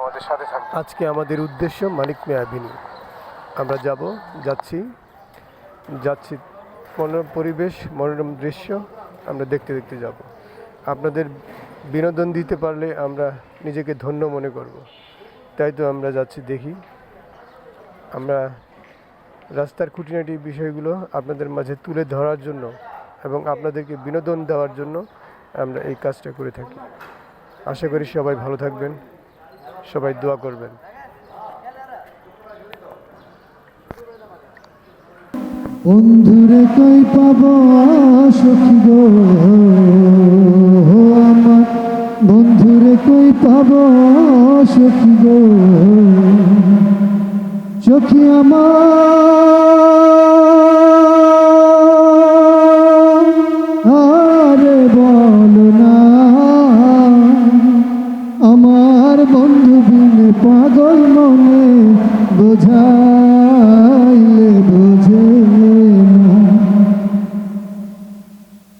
আমাদের সাথে থাকবে আজকে আমাদের উদ্দেশ্য মানিক মেয়া অ্যাভিনিউ আমরা যাব, যাচ্ছি যাচ্ছি মনোরম পরিবেশ, মনোরম দৃশ্য আমরা দেখতে দেখতে যাব। আপনাদের বিনোদন দিতে পারলে আমরা নিজেকে ধন্য মনে করব। তাই তো আমরা যাচ্ছি, দেখি। আমরা রাস্তার খুঁটিনাটি বিষয়গুলো আপনাদের মাঝে তুলে ধরার জন্য এবং আপনাদেরকে বিনোদন দেওয়ার জন্য আমরা এই কাজটা করে থাকি। আশা করি সবাই ভালো থাকবেন। সবাই দোয়া করবেন। বন্ধুরে কই পাব সখী গো? আমার বন্ধুরে কই পাব সখী গো? সখী আমার আমার বন্ধু বিনে পাগল মনে বোঝা